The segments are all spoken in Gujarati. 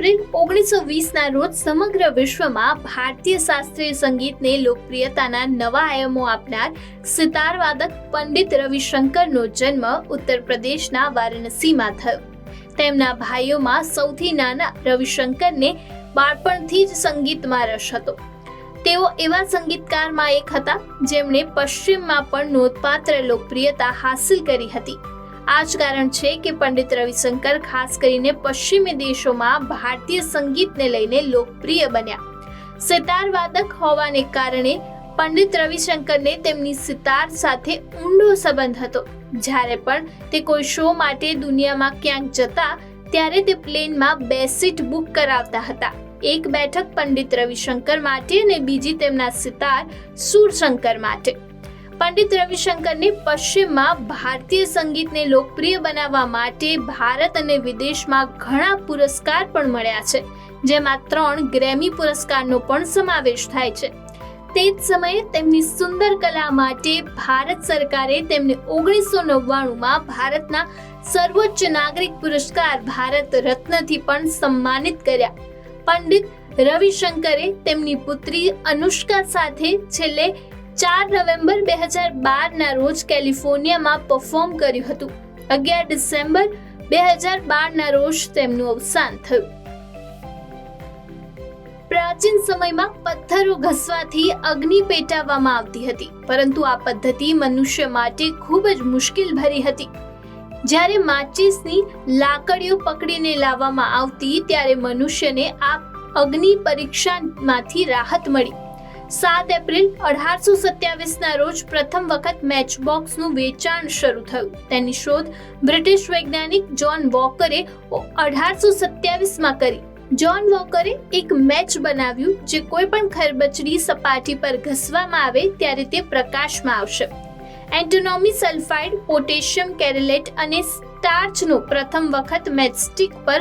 એપ્રિલ ઓગણીસો વીસના રોજ સમગ્ર વિશ્વમાં ભારતીય શાસ્ત્રીય સંગીતને લોકપ્રિયતાના નવા આયામો આપનાર સિતારવાદક પંડિત રવિશંકરનો જન્મ ઉત્તર પ્રદેશના વારાણસીમાં થયો. તેમના ભાઈઓમાં સૌથી નાના રવિશંકરને બાળપણથી જ સંગીતમાં રસ હતો. તેઓ એવા સંગીતકારમાં એક હતા જેમણે પશ્ચિમમાં પણ નોંધપાત્ર લોકપ્રિયતા હાંસિલ કરી હતી. આ જ કારણ છે કે પંડિત રવિશંકર ખાસ કરીને પશ્ચિમી દેશોમાં ભારતીય સંગીતને લઈને લોકપ્રિય બન્યા. સિતાર વાદક હોવાને કારણે પંડિત રવિશંકરને તેમની સિતાર સાથે ઊંડો સંબંધ હતો. જ્યારે પણ તે કોઈ શો માટે દુનિયામાં ક્યાંક જતા, ત્યારે તે પ્લેનમાં બે સીટ બુક કરાવતા હતા. એક બેઠક પંડિત રવિશંકર માટે અને બીજી તેમના સિતાર સુરશંકર માટે. પંડિત રવિશંકરને પશ્ચિમમાં ભારતીય સંગીતને લોકપ્રિય બનાવવા માટે ભારત અને વિદેશમાં ઘણા પુરસ્કાર પણ મળ્યા છે, જેમાં ત્રણ ગ્રેમી પુરસ્કારનો પણ સમાવેશ થાય છે. તે જ સમયે તેમની સુંદર કલા માટે ભારત સરકારે તેમને ઓગણીસો નવ્વાણુંમાં ભારતના સર્વોચ્ચ નાગરિક પુરસ્કાર ભારત રત્નથી પણ સન્માનિત કર્યા. પંડિત રવિશંકરે તેમની પુત્રી અનુષ્કા સાથે છેલ્લે ચાર નવેમ્બર બે હજાર બારના રોજ કેલિફોર્નિયામાં પરફોર્મ કર્યું હતું. અગિયાર ડિસેમ્બર બે હજાર બારના રોજ તેમનું અવસાન થયું. પ્રાચીન સમયમાં પથ્થરો ઘસવાથી અગ્નિ પેટાવવામાં આવતી હતી, પરંતુ આ પદ્ધતિ મનુષ્ય માટે ખૂબ જ મુશ્કેલ ભરી હતી. જ્યારે માચિસની લાકડીઓ પકડીને લાવવામાં આવતી, ત્યારે મનુષ્યને આ અગ્નિ પરીક્ષામાંથી રાહત મળી. સાત એપ્રિલ અઢારસો સત્યાવીસના રોજ પ્રથમ વખત મેચ બોક્સનું વેચાણ શરૂ થયું. તેની શોધ બ્રિટિશ વૈજ્ઞાનિક જ્હોન વોકરે અઢારસો સત્યાવીસમાં કરી. જ્હોન વોકરે એક મેચ બનાવ્યું જે કોઈ પણ ખરબચડી સપાટી પર ઘસવામાં આવે ત્યારે તે પ્રકાશમાં આવશે. એન્ટોનોમી સલ્ફાઇડ, પોટેશિયમ કેરેલેટ અને સ્ટાર્ચનો પ્રથમ વખત મેચસ્ટિક પર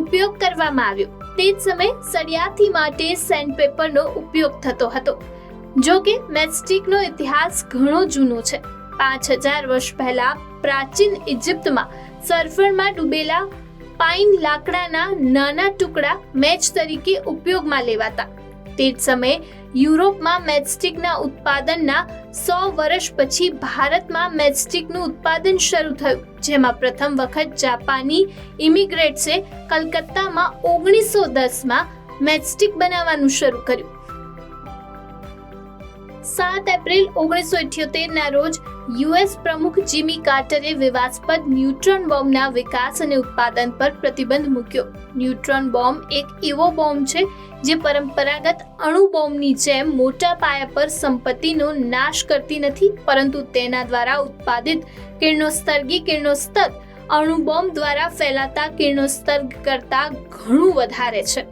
ઉપયોગ કરવામાં આવ્યો. તે જ સમયે સળિયાથી માટે સેન્ડપેપરનો ઉપયોગ થતો હતો. જો કે મેચસ્ટિકનો ઇતિહાસ ઘણો જૂનો છે. પાંચ હજાર વર્ષ પહેલા પ્રાચીન ઇજિપ્તમાં સલ્ફરમાં ડૂબેલા પાઇન લાકડાના નાના ટુકડા મેચ તરીકે ઉપયોગમાં લેવાતા. તે જ સમયે યુરોપમાં મેચસ્ટિકના ઉત્પાદનના સો વર્ષ પછી ભારતમાં મેચસ્ટિકનું ઉત્પાદન શરૂ થયું, જેમાં પ્રથમ વખત જાપાની ઇમિગ્રેટ્સે કલકત્તામાં ઓગણીસો દસમાં મેચસ્ટિક બનાવવાનું શરૂ કર્યું. સાત એપ્રિલ ઓગણીસો ઇઠ્યોતેરના રોજ યુએસ પ્રમુખ જીમી કાર્ટરે વિવાદસ્પદ ન્યુટ્રોન બોમ્બના વિકાસ અને ઉત્પાદન પર પ્રતિબંધ મૂક્યો. ન્યુટ્રોન બોમ્બ એક એવો બોમ્બ છે જે પરંપરાગત અણુ બોમ્બની જેમ મોટા પાયા પર સંપત્તિનો નાશ કરતી નથી, પરંતુ તેના દ્વારા ઉત્પાદિત કિરણોત્સર્ગી કિરણોત્સર્ગ અણુ બોમ્બ દ્વારા ફેલાતા કિરણોત્સર્ગ કરતાં ઘણું વધારે છે.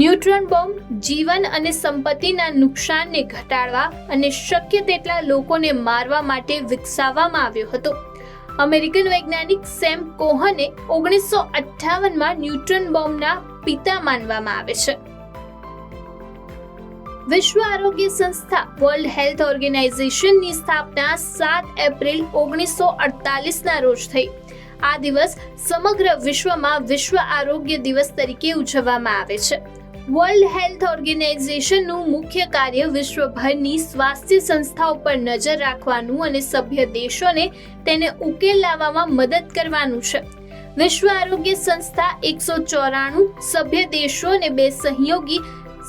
ન્યુટ્રોન બોમ્બ જીવન અને સંપત્તિના નુકસાનને ઘટાડવા અને શક્ય તેટલા લોકોને મારવા માટે વિકસાવવામાં આવ્યો હતો. અમેરિકન વૈજ્ઞાનિક સેમ કોહને ઓગણીસો અઠ્ઠાવનમાં ન્યુટ્રોન બોમ્બના પિતા માનવામાં આવે છે. વિશ્વ આરોગ્ય સંસ્થા વર્લ્ડ હેલ્થ ઓર્ગેનાઇઝેશનની સ્થાપના સાત એપ્રિલ ઓગણીસો અડતાલીસના રોજ થઈ. આ દિવસ સમગ્ર વિશ્વમાં વિશ્વ આરોગ્ય દિવસ તરીકે ઉજવવામાં આવે છે. વર્લ્ડ હેલ્થ ઓર્ગેનાઇઝેશનનું મુખ્ય કાર્ય વિશ્વભરની સ્વાસ્થ્ય સંસ્થાઓ પર નજર રાખવાનું અને સભ્ય દેશોને તેને ઉકેલ લાવવામાં મદદ કરવાનું છે. વિશ્વ આરોગ્ય સંસ્થા એકસો ચોરાણું સભ્ય દેશો અને બે સહયોગી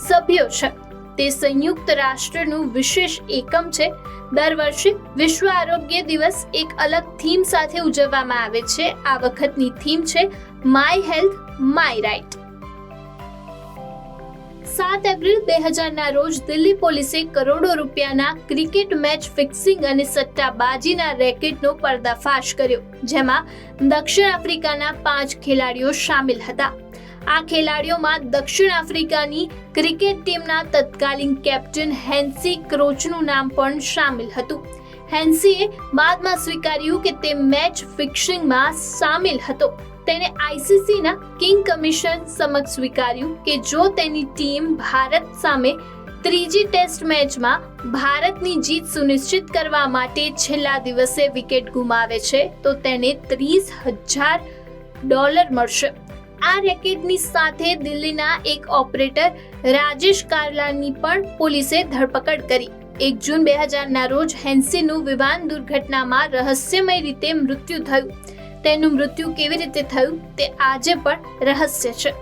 સભ્યો છે. તે સંયુક્ત રાષ્ટ્રનું વિશેષ એકમ છે. દર વર્ષે વિશ્વ આરોગ્ય દિવસ એક અલગ થીમ સાથે ઉજવવામાં આવે છે. આ વખતની થીમ છે માય હેલ્થ માય રાઇટ સાત એપ્રિલ બે હજારના રોજ દિલ્હી પોલીસે કરોડો રૂપિયાના ક્રિકેટ મેચ ફિક્સિંગ અને સટ્ટાબાજીના રેકેટનો પર્દાફાશ કર્યો, જેમાં દક્ષિણ આફ્રિકાના પાંચ ખેલાડીઓ શામિલ હતા. આ ખેલાડીઓમાં દક્ષિણ આફ્રિકાની ક્રિકેટ ટીમના તત્કાલીન કેપ્ટન હેન્સી ક્રોચનું નામ પણ શામિલ હતું. હેન્સીએ બાદમાં સ્વીકાર્યું કે તે મેચ ફિક્સિંગમાં સામેલ હતો. તેણે આઈસીસીના કિંગ કમિશન સમક્ષ સ્વીકાર્યું કે જો તેની ટીમ ભારત સામે ત્રીજી ટેસ્ટ મેચમાં ભારતની જીત સુનિશ્ચિત કરવા માટે છેલ્લા દિવસે વિકેટ ગુમાવે છે, તો તેને ત્રીસ હજાર ડોલર મળશે. આ રેકેટની સાથે દિલ્હીના એક ઓપરેટર રાજેશ કારલાની પણ પોલીસે ધરપકડ કરી. એક જૂન બે હજારના રોજ હેન્સીનું વિમાન દુર્ઘટનામાં રહસ્યમય રીતે મૃત્યુ થયું. તેનું મૃત્યુ કેવી રીતે થયું તે આજે પણ રહસ્ય છે.